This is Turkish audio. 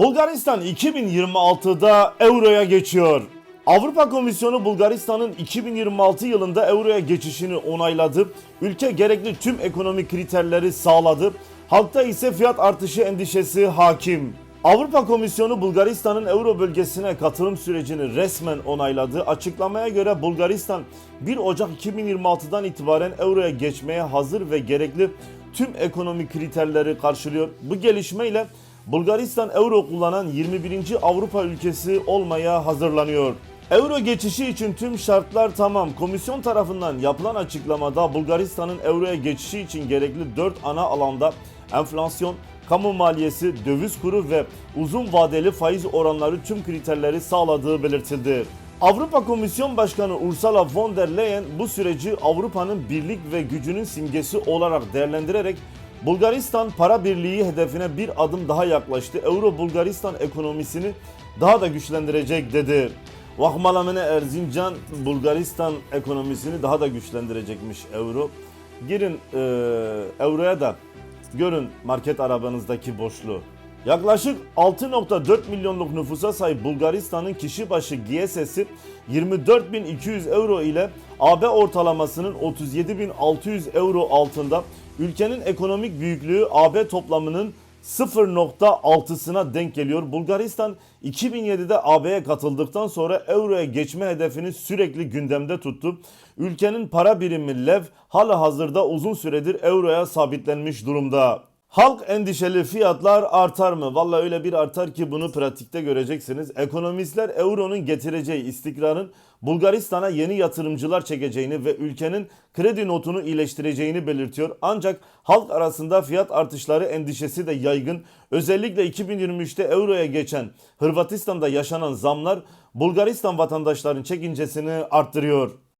Bulgaristan 2026'da Euro'ya geçiyor. Avrupa Komisyonu Bulgaristan'ın 2026 yılında Euro'ya geçişini onayladı. Ülke gerekli tüm ekonomik kriterleri sağladı. Halkta ise fiyat artışı endişesi hakim. Avrupa Komisyonu Bulgaristan'ın Euro bölgesine katılım sürecini resmen onayladı. Açıklamaya göre Bulgaristan 1 Ocak 2026'dan itibaren Euro'ya geçmeye hazır ve gerekli tüm ekonomik kriterleri karşılıyor. Bu gelişmeyle Bulgaristan Euro kullanan 21. Avrupa ülkesi olmaya hazırlanıyor. Euro geçişi için tüm şartlar tamam. Komisyon tarafından yapılan açıklamada Bulgaristan'ın Euro'ya geçişi için gerekli 4 ana alanda enflasyon, kamu maliyesi, döviz kuru ve uzun vadeli faiz oranları tüm kriterleri sağladığı belirtildi. Avrupa Komisyon Başkanı Ursula von der Leyen bu süreci Avrupa'nın birlik ve gücünün simgesi olarak değerlendirerek Bulgaristan para birliği hedefine bir adım daha yaklaştı. Euro Bulgaristan ekonomisini daha da güçlendirecek dedi. Vahmalamene Erzincan Bulgaristan ekonomisini daha da güçlendirecekmiş euro. Girin e, euroya da görün market arabanızdaki boşluğu. Yaklaşık 6.4 milyonluk nüfusa sahip Bulgaristan'ın kişi başı GSS'i 24.200 euro ile AB ortalamasının 37.600 euro altında. Ülkenin ekonomik büyüklüğü AB toplamının 0.6'sına denk geliyor. Bulgaristan 2007'de AB'ye katıldıktan sonra Euro'ya geçme hedefini sürekli gündemde tuttu. Ülkenin para birimi Lev hala hazırda uzun süredir Euro'ya sabitlenmiş durumda. Halk endişeli fiyatlar artar mı? Valla öyle bir artar ki bunu pratikte göreceksiniz. Ekonomistler Euro'nun getireceği istikrarın Bulgaristan'a yeni yatırımcılar çekeceğini ve ülkenin kredi notunu iyileştireceğini belirtiyor. Ancak halk arasında fiyat artışları endişesi de yaygın. Özellikle 2023'te Euro'ya geçen Hırvatistan'da yaşanan zamlar Bulgaristan vatandaşların çekincesini arttırıyor.